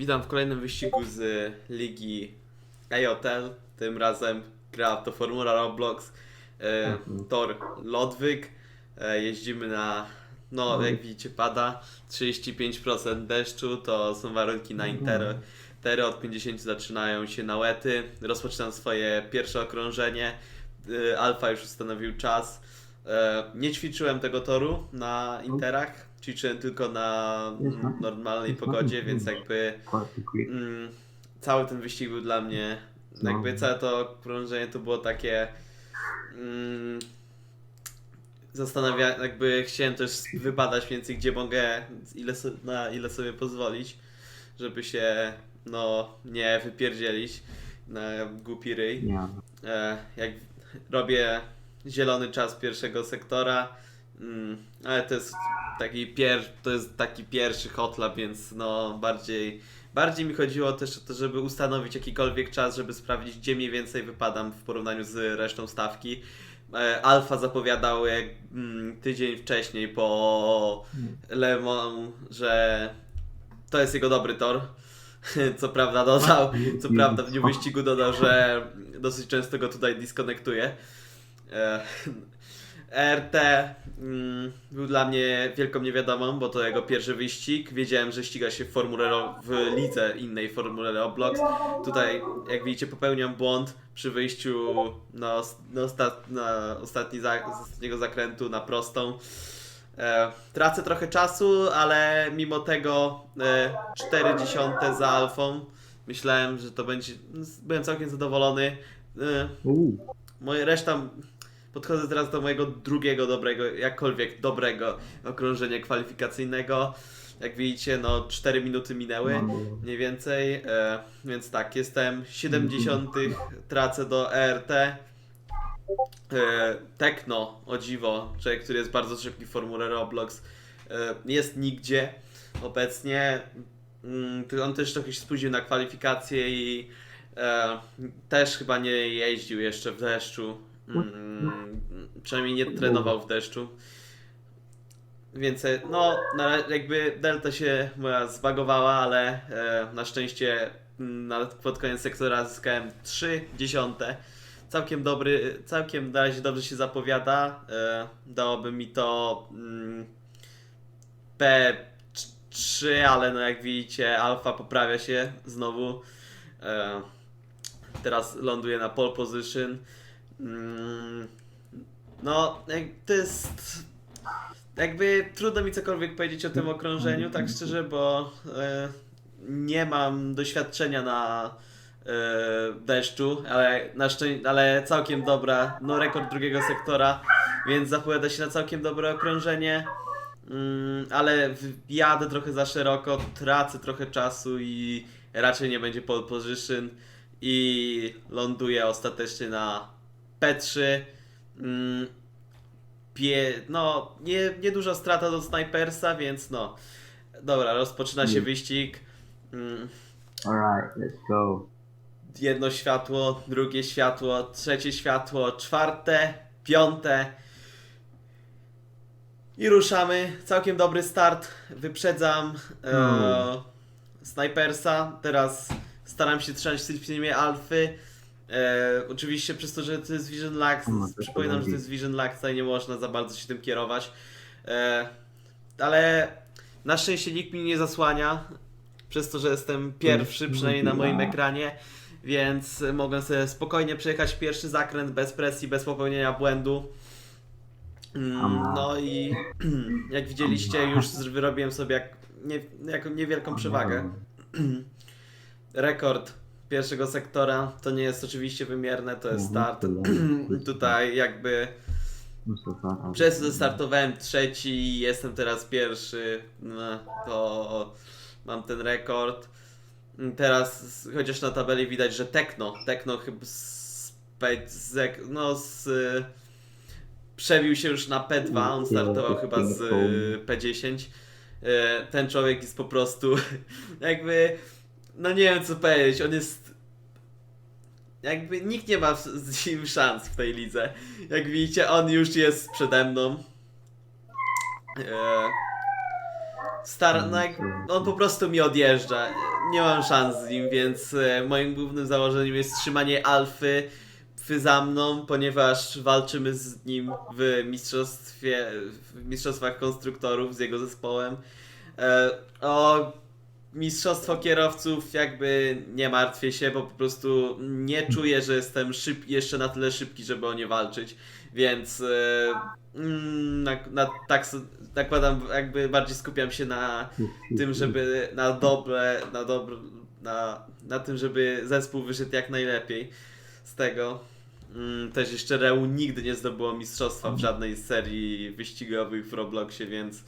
Witam w kolejnym wyścigu z ligi AOTL. Tym razem gra to Formula Roblox. E, Mhm. tor Lodwyk. E, jeździmy na, no Mhm. jak widzicie pada 35% deszczu. To są warunki na Intero. Mhm. Tery od 50 zaczynają się na łety. Rozpoczynam swoje pierwsze okrążenie. E, Alfa już ustanowił czas. E, nie ćwiczyłem tego toru na Interach. Ćwiczyłem tylko na mm, normalnej pogodzie, więc jakby mm, cały ten wyścig był dla mnie, No. jakby całe to krążenie to było takie mm, zastanawia, jakby chciałem też wypadać więcej, gdzie mogę, ile so, na ile sobie pozwolić, żeby się no nie wypierdzielić na głupi ryj. E, jak robię zielony czas pierwszego sektora, mm, ale to jest taki pier, to jest taki pierwszy hotlap, więc no bardziej, bardziej mi chodziło też o to, żeby ustanowić jakikolwiek czas, żeby sprawdzić gdzie mniej więcej wypadam w porównaniu z resztą stawki. E, Alfa zapowiadał jak, mm, tydzień wcześniej po Le Mans, że to jest jego dobry tor. Co prawda dodał, co prawda w dniu wyścigu dodał, że dosyć często go tutaj dyskonektuje. RT mm, był dla mnie wielką niewiadomą, bo to jego pierwszy wyścig. Wiedziałem, że ściga się w Formule Ro- w lidze innej Formule Roblox. Tutaj, jak widzicie, popełniam błąd przy wyjściu na, os- na, osta- na ostatni za- z ostatniego zakrętu na prostą. E, tracę trochę czasu, ale mimo tego e, 4 dziesiąte za Alfą. Myślałem, że to będzie. Byłem całkiem zadowolony. E, Uuu. Moje reszta. Podchodzę teraz do mojego drugiego dobrego, jakkolwiek dobrego okrążenia kwalifikacyjnego. Jak widzicie, no 4 minuty minęły mniej więcej. E, więc tak, jestem 70. tracę do ERT. E, Tekno, o dziwo, człowiek, który jest bardzo szybki w Formule Roblox, e, jest nigdzie obecnie. Mm, On też trochę się spóźnił na kwalifikacje i e, też chyba nie jeździł jeszcze w deszczu. Mm, przynajmniej nie trenował w deszczu. Więc no, jakby delta się moja zbagowała, ale e, na szczęście mm, na, pod koniec sektora zyskałem 3 dziesiąte. Całkiem dobry, całkiem na razie dobrze się zapowiada. E, dałoby mi to mm, P3, ale no jak widzicie, alfa poprawia się znowu. E, teraz ląduje na pole position. Mm, no, to jest. Jakby trudno mi cokolwiek powiedzieć o tym okrążeniu, tak szczerze, bo e, nie mam doświadczenia na e, deszczu, ale, na ale całkiem dobra, no rekord drugiego sektora, więc zapowiada się na całkiem dobre okrążenie. Mm, ale jadę trochę za szeroko, tracę trochę czasu i raczej nie będzie pole position i ląduję ostatecznie na P3. Mm, pie, no, nie, nieduża strata do Snipersa, więc no. Dobra, rozpoczyna się wyścig. Mm, Alright, let's go. jedno światło, drugie światło, trzecie światło, czwarte, piąte. I ruszamy. Całkiem dobry start. Wyprzedzam e, Hmm. Snipersa. Teraz staram się trzymać w filmie Alfy. E, oczywiście przez to, że to jest Vision Lux, No, przypominam, że to jest Vision Lux, tutaj nie można za bardzo się tym kierować. E, ale na szczęście nikt mi nie zasłania, przez to, że jestem pierwszy, przynajmniej na moim ekranie, więc mogę sobie spokojnie przejechać pierwszy zakręt bez presji, bez popełnienia błędu. Mm, No i jak widzieliście, już wyrobiłem sobie jak, nie, jako niewielką przewagę. Rekord pierwszego sektora to nie jest oczywiście wymierne, to jest start. Tutaj jakby przez to startowałem trzeci i jestem teraz pierwszy, no, to mam ten rekord. Teraz, chociaż na tabeli widać, że Tekno, Tekno chyba z, z, no z, przebił się już na P2, on startował chyba z y, P10. E, Ten człowiek jest po prostu jakby, no nie wiem co powiedzieć, on jest jakby nikt nie ma z nim szans w tej lidze. Jak widzicie, on już jest przede mną. E, Star, no jak, on po prostu mi odjeżdża. nie mam szans z nim, więc e, moim głównym założeniem jest trzymanie alfy za mną, ponieważ walczymy z nim w mistrzostwie, w mistrzostwach konstruktorów z jego zespołem. E, o mistrzostwo kierowców jakby nie martwię się, bo po prostu nie czuję, że jestem szyb, jeszcze na tyle szybki, żeby o nie walczyć, więc mm, na, na, tak nakładam, jakby bardziej skupiam się na tym, żeby na dobre, na dobre, na, na tym, żeby zespół wyszedł jak najlepiej z tego. Mm, Też jeszcze Reu nigdy nie zdobyło mistrzostwa w żadnej serii wyścigowych w Robloxie, więc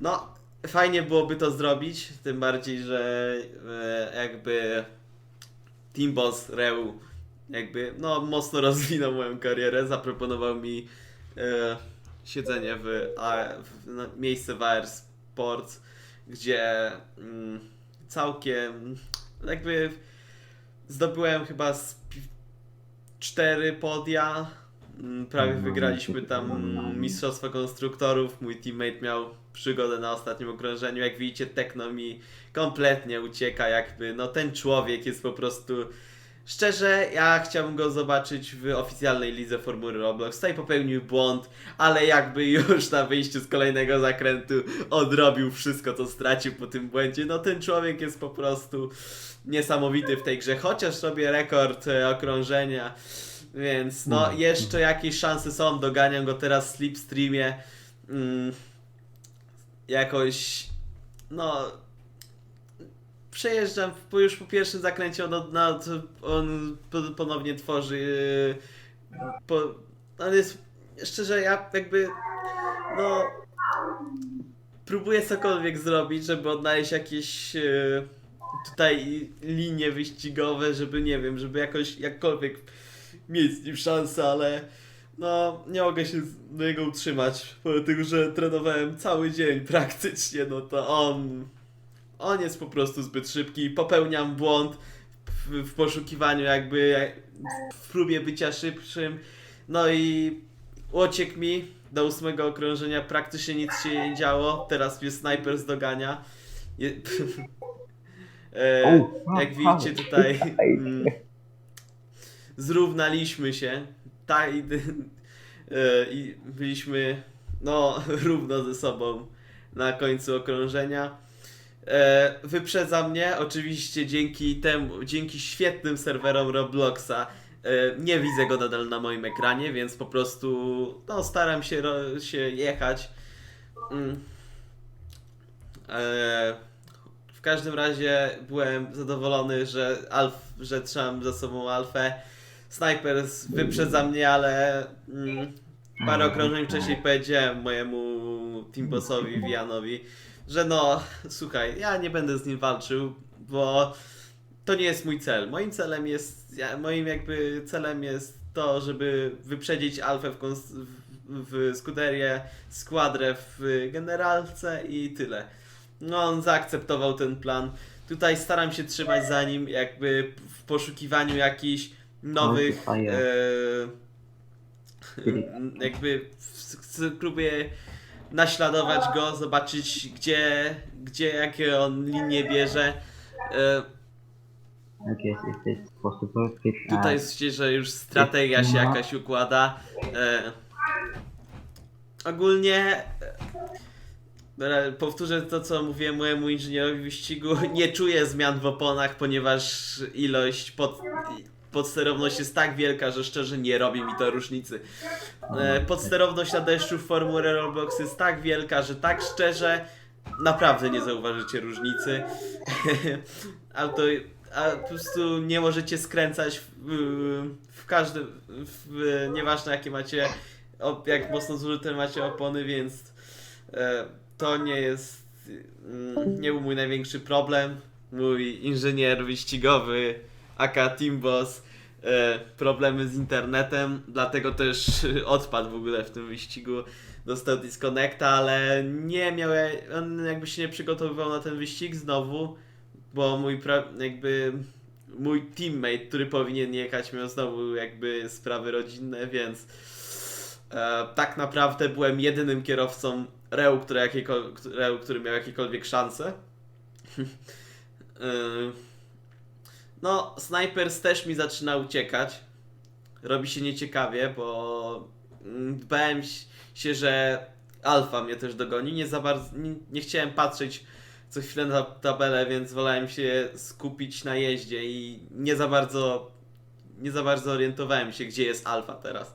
no fajnie byłoby to zrobić, tym bardziej, że e, jakby Team Boss Reu jakby no mocno rozwinął moją karierę, zaproponował mi e, siedzenie w, A, w no, miejsce w AR Sports, gdzie mm, całkiem jakby zdobyłem chyba z cztery podia. Mm, Prawie wygraliśmy tam mm, Mistrzostwo Konstruktorów. Mój teammate miał przygodę na ostatnim okrążeniu. Jak widzicie, Tekno mi kompletnie ucieka. Jakby, no ten człowiek jest po prostu. Szczerze, ja chciałbym go zobaczyć w oficjalnej lidze Formuły Roblox. Tutaj popełnił błąd, ale jakby już na wyjściu z kolejnego zakrętu odrobił wszystko, co stracił po tym błędzie. No ten człowiek jest po prostu niesamowity w tej grze, chociaż robię rekord e, okrążenia, więc no jeszcze jakieś szanse są, doganiam go teraz w Slipstreamie. Mm, jakoś, no przejeżdżam po, już po pierwszym zakręcie, on, od- na, on po- ponownie tworzy yy, po, on jest, szczerze ja jakby, no próbuję cokolwiek zrobić, żeby odnaleźć jakieś e, tutaj linie wyścigowe, żeby nie wiem, żeby jakoś jakkolwiek mieć z nim szansę, ale no nie mogę się do niego utrzymać, dlatego że trenowałem cały dzień praktycznie, no to on on jest po prostu zbyt szybki, popełniam błąd w, w poszukiwaniu jakby w próbie bycia szybszym, no i uciekł mi do ósmego okrążenia, praktycznie nic się nie działo, teraz mnie snajper zdogania. Je... e, jak widzicie tutaj. mm, zrównaliśmy się, tak i, e, i byliśmy no równo ze sobą na końcu okrążenia. E, wyprzedza mnie, oczywiście dzięki temu, dzięki świetnym serwerom Robloxa. E, nie widzę go nadal na moim ekranie, więc po prostu no, staram się, się jechać. Mm. W każdym razie byłem zadowolony, że, alf, że trzymam za sobą Alfę. Sniper z- wyprzedza mnie, ale mm, parę okrążeń wcześniej powiedziałem mojemu teambossowi, Wianowi, że no, słuchaj, ja nie będę z nim walczył, bo to nie jest mój cel. Moim celem jest, moim jakby celem jest to, żeby wyprzedzić Alfę w, kons- w, w skuderię, składrę w generalce i tyle. No, on zaakceptował ten plan. Tutaj staram się trzymać za nim, jakby w poszukiwaniu jakichś nowych. No. E, jakby próbuję naśladować go, zobaczyć gdzie, gdzie jakie on linie bierze. E, to get Tutaj jest że już strategia się jakaś układa. E, ogólnie e, powtórzę to, co mówiłem mojemu inżynierowi wyścigu. Nie czuję zmian w oponach, ponieważ ilość pod, podsterowność jest tak wielka, że szczerze nie robi mi to różnicy. E, podsterowność na deszczu w Formule Roblox jest tak wielka, że tak szczerze naprawdę nie zauważycie różnicy. a to a po prostu nie możecie skręcać w, w każdym, w, nieważne jakie macie, jak mocno zużyte macie opony, więc e, to nie jest, mm, nie był mój największy problem. Mój inżynier wyścigowy, aka Team Boss, e, problemy z internetem, dlatego też odpadł w ogóle w tym wyścigu. Dostał disconnecta, ale nie miał, on jakby się nie przygotowywał na ten wyścig znowu, bo mój pra- jakby mój teammate, który powinien jechać, miał znowu jakby sprawy rodzinne, więc e, tak naprawdę byłem jedynym kierowcą Reu, który, Reu, który miał jakiekolwiek szanse. Yy, no, Snipers też mi zaczyna uciekać. Robi się nieciekawie, bo mm, bałem się, że Alfa mnie też dogoni. Nie za bardzo, nie, nie chciałem patrzeć co chwilę na tabelę, więc wolałem się skupić na jeździe i nie za bardzo nie za bardzo orientowałem się, gdzie jest Alfa teraz.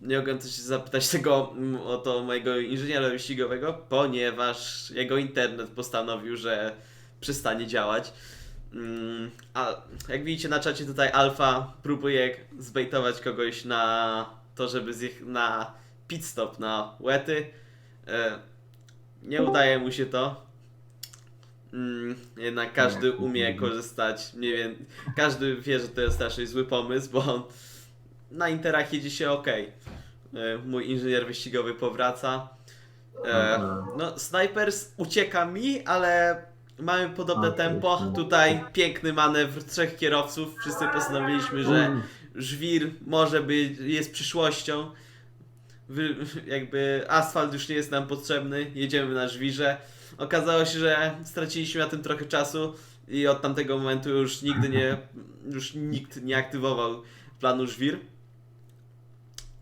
Nie mogłem też zapytać tego mm, o to mojego inżyniera wyścigowego, ponieważ jego internet postanowił, że przestanie działać. Mm, A jak widzicie na czacie tutaj Alfa próbuje zbejtować kogoś na to, żeby zjech na pit stop na łety. E, Nie udaje mu się to. Mm, Jednak każdy umie korzystać. Nie wiem, każdy wie, że to jest raczej zły pomysł, bo na interach jedzie się ok. Mój inżynier wyścigowy powraca. E, No, Snipers ucieka mi, ale mamy podobne Okej, tempo. no. Tutaj piękny manewr trzech kierowców. Wszyscy postanowiliśmy, że Mm. żwir może być, jest przyszłością. Wy, jakby asfalt już nie jest nam potrzebny, jedziemy na żwirze. Okazało się, że straciliśmy na tym trochę czasu i od tamtego momentu już nigdy nie, już nikt nie aktywował planu żwir.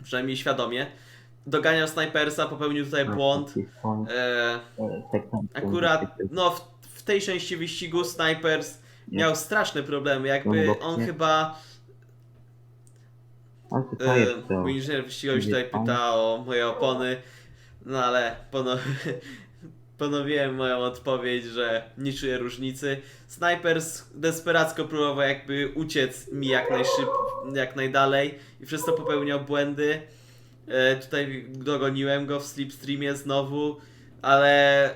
Przynajmniej świadomie. Doganiał Snipersa, popełnił tutaj błąd. E, akurat, no w, w tej części wyścigu Snipers miał straszne problemy, jakby on chyba E, Mój inżynier wyścigowy się tutaj pyta o moje opony, no ale ponow... ponowiłem moją odpowiedź, że nie czuję różnicy. Snipers desperacko próbował jakby uciec mi jak najszyb... jak najdalej i przez to popełniał błędy. E, tutaj dogoniłem go w slipstreamie znowu, ale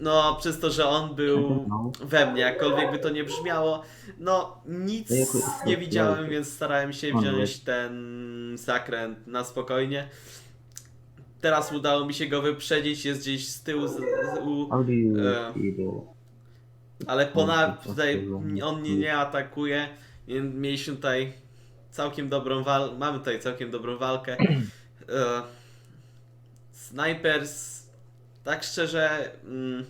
no przez to, że on był we mnie, jakkolwiek by to nie brzmiało, no nic No jako- nie widziałem, więc starałem się wziąć ten zakręt na spokojnie. Teraz udało mi się go wyprzedzić, jest gdzieś z tyłu, z, z, u, e, ale pona, on- tutaj on mnie nie atakuje, więc mieliśmy tutaj całkiem dobrą walkę, mamy tutaj całkiem dobrą walkę. E, Snipers, tak szczerze, mm,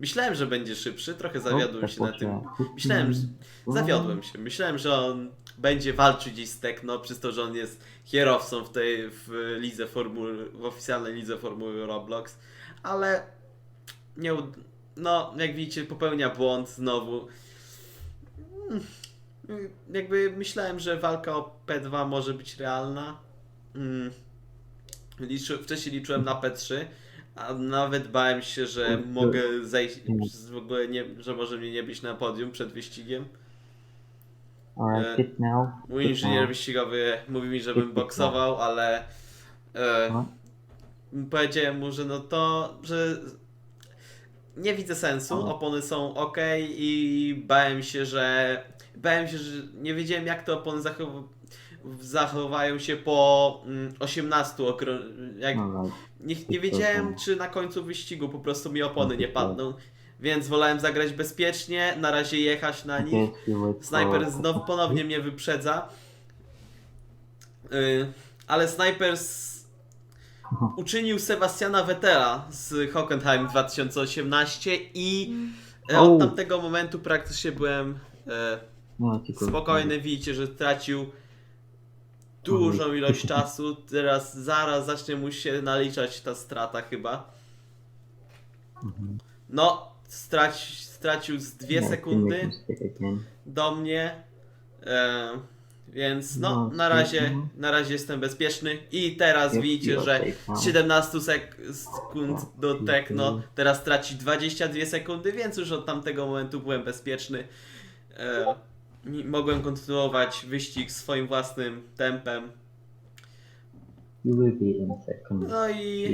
myślałem, że będzie szybszy, trochę zawiodłem się na tym. Myślałem, że zawiodłem się. Myślałem, że on będzie walczył gdzieś z Tekno, przez to, że on jest kierowcą w tej w lidze formuły, w oficjalnej lidze formuły Roblox, ale nie no, jak widzicie, popełnia błąd znowu. Mm, Jakby myślałem, że walka o P2 może być realna. Mm. Liczy, wcześniej liczyłem na P3, a nawet bałem się, że mogę zejść, w ogóle nie, że może mnie nie być na podium przed wyścigiem. Now. Mój inżynier wyścigowy mówi mi, żebym boksował, ale e, No. powiedziałem mu, że no to, że nie widzę sensu, opony są ok i bałem się, że bałem się, że nie wiedziałem jak te opony zachow zachowają się po mm, 18 okrą- jak Alright. nie, nie wiedziałem, czy na końcu wyścigu po prostu mi opony nie padną, więc wolałem zagrać bezpiecznie, na razie jechać na nich. Sniper znowu ponownie mnie wyprzedza. Yy, ale Sniper uczynił Sebastiana Vettela z Hockenheim 2018 i e, od tamtego momentu praktycznie byłem e, No, spokojny. Widzicie, że tracił dużą ilość czasu. Teraz zaraz zacznie mu się naliczać ta strata chyba. Mhm. No, straci, stracił z dwie Yeah, sekundy. do mnie. E, więc no, No, na razie, mhm. na razie jestem bezpieczny. I teraz widzicie, że z 17 sek- sekund do. Tekno teraz traci 22 sekundy, więc już od tamtego momentu byłem bezpieczny. E, mogłem kontynuować wyścig swoim własnym tempem. No i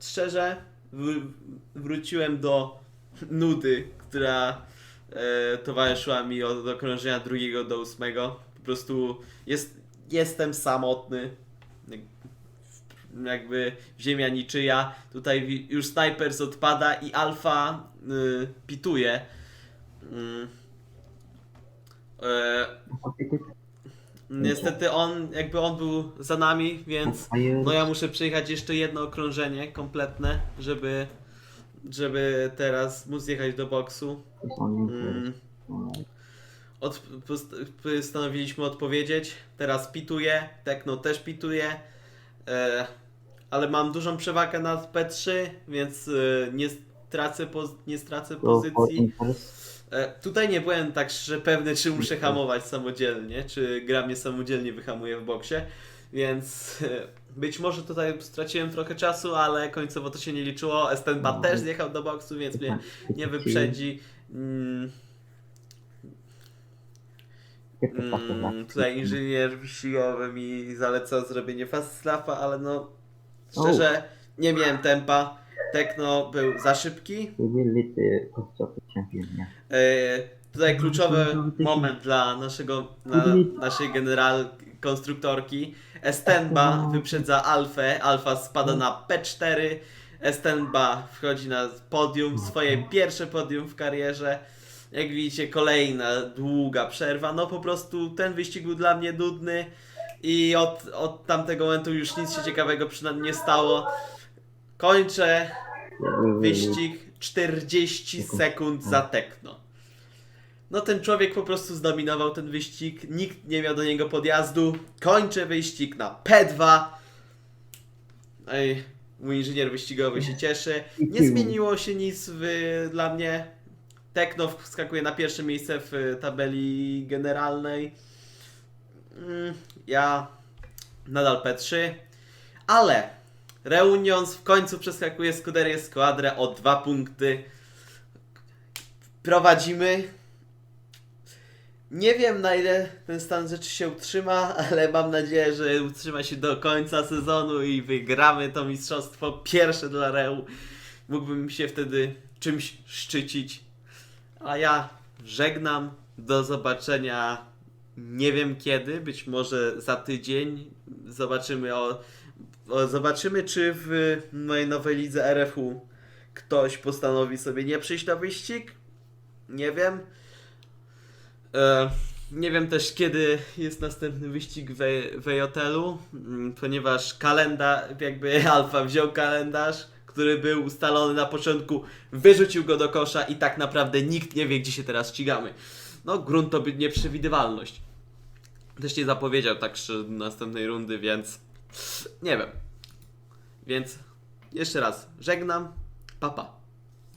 szczerze wr- wróciłem do nudy, która e, towarzyszyła mi od okrążenia drugiego do ósmego. Po prostu jest, jestem samotny. Jak- Jakby ziemia niczyja. Tutaj już snipers odpada i alfa y, pituje. Mm. E, niestety on, jakby on był za nami, więc no ja muszę przejechać jeszcze jedno okrążenie kompletne, żeby żeby teraz móc jechać do boksu. Mm. Od, post- postanowiliśmy odpowiedzieć. Teraz pituję. Tekno też pituje. E, ale mam dużą przewagę nad P3, więc e, nie stracę, nie stracę pozycji. E, tutaj nie byłem tak szczerze pewny, czy muszę hamować samodzielnie, czy gra mnie samodzielnie wyhamuje w boksie. Więc e, być może tutaj straciłem trochę czasu, ale końcowo to się nie liczyło. Estenba też zjechał do boksu, więc mnie nie wyprzedzi. Mm, Mm, tutaj inżynier wyścigowy mi zaleca zrobienie fast slapa, ale no szczerze nie miałem tempa. Tekno był za szybki. E, tutaj kluczowy moment dla naszego, na, naszej general konstruktorki. Estenba wyprzedza Alfę, Alfa spada na P4. Estenba wchodzi na podium, swoje pierwsze podium w karierze. Jak widzicie, kolejna długa przerwa. No po prostu ten wyścig był dla mnie nudny i od, od tamtego momentu już nic się ciekawego przynajmniej nie stało. Kończę Lead. wyścig 40 sekund za tekno. No ten człowiek po prostu zdominował ten wyścig, nikt nie miał do niego podjazdu. Kończę wyścig na P2. Ej, mój inżynier wyścigowy się cieszy. Nie zmieniło się nic w, dla mnie. Tekno wskakuje na pierwsze miejsce w tabeli generalnej. Mm, Ja nadal P3. Ale Reunions w końcu przeskakuje Scuderię Squadrę o dwa punkty. Prowadzimy. Nie wiem na ile ten stan rzeczy się utrzyma, ale mam nadzieję, że utrzyma się do końca sezonu i wygramy to mistrzostwo pierwsze dla Reu. Mógłbym się wtedy czymś szczycić. A ja żegnam. Do zobaczenia nie wiem kiedy, być może za tydzień. Zobaczymy o, Zobaczymy, czy w mojej nowej lidze RFU ktoś postanowi sobie nie przyjść na wyścig. Nie wiem. E, nie wiem też, kiedy jest następny wyścig w, w hotelu, ponieważ kalendarz, jakby Alfa wziął kalendarz, który był ustalony na początku, wyrzucił go do kosza i tak naprawdę nikt nie wie, gdzie się teraz ścigamy. No, grunt to nieprzewidywalność. Też nie zapowiedział tak następnej rundy, więc nie wiem. Więc jeszcze raz żegnam. Papa. Pa.